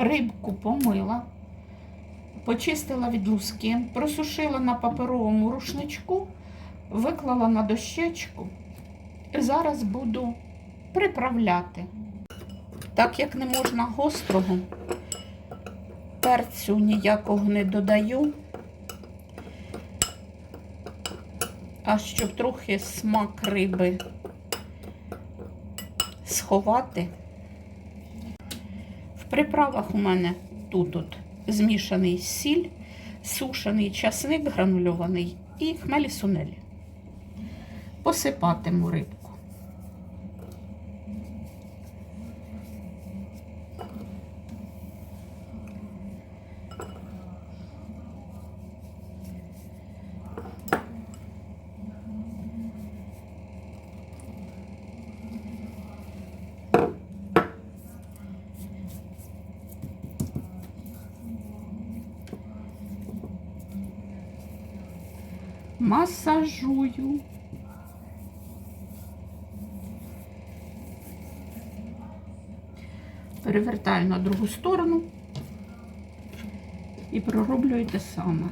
рибку помила, почистила від луски, просушила на паперовому рушничку, виклала на дощечку. Зараз буду приправляти. Так як не можна гострого, перцю ніякого не додаю. А щоб трохи смак риби сховати. Приправах у мене тут от змішаний сіль, сушений часник гранульований і хмелі сунелі. Посипатиму рибку. Масажую. Перевертаю на другу сторону і пророблюю те саме.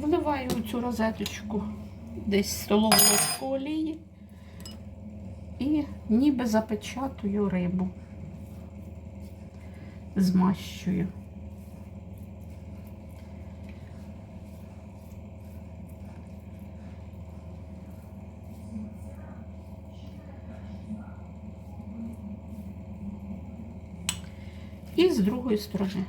Вливаю у цю розеточку десь столову ложку олії і ніби запечатую рибу, змащую. І з другої сторони.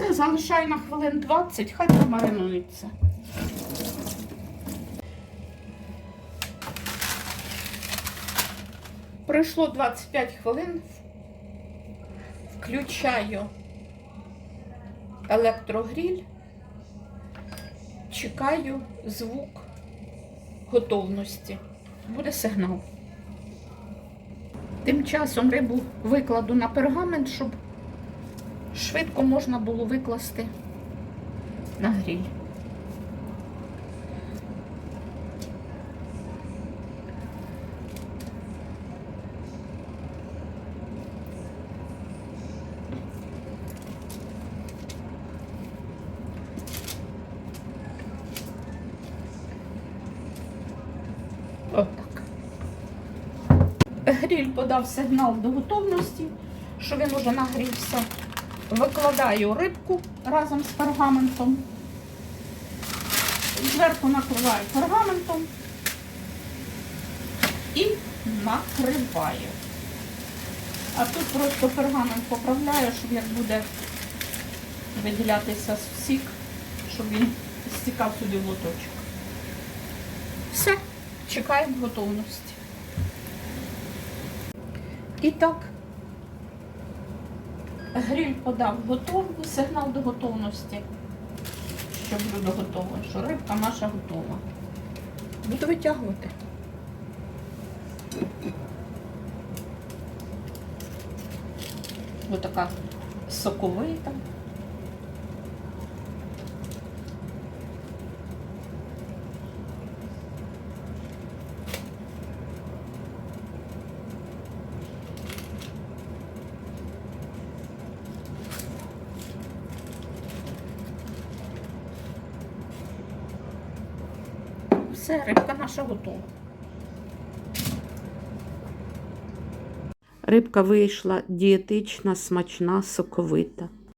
Все, залишаю на хвилин 20, хай промаринується. Пройшло 25 хвилин. Включаю електрогріль, чекаю звук готовності. Буде сигнал. Тим часом рибу викладу на пергамент, щоб швидко можна було викласти на. Отак. Гріль подав сигнал до готовності, що він уже нагрівся. Викладаю рибку разом з пергаментом. Зверху накриваю пергаментом і накриваю. А тут просто пергамент поправляю, щоб як буде виділятися сік, щоб він стікав сюди в лоточок. Все, чекаємо готовності. І так, гриль подав готовку, сигнал до готовності, що блюдо готове, що рибка наша готова. Буду витягувати. Ось така соковита. Все, рибка наша готова. Рибка вийшла дієтична, смачна, соковита.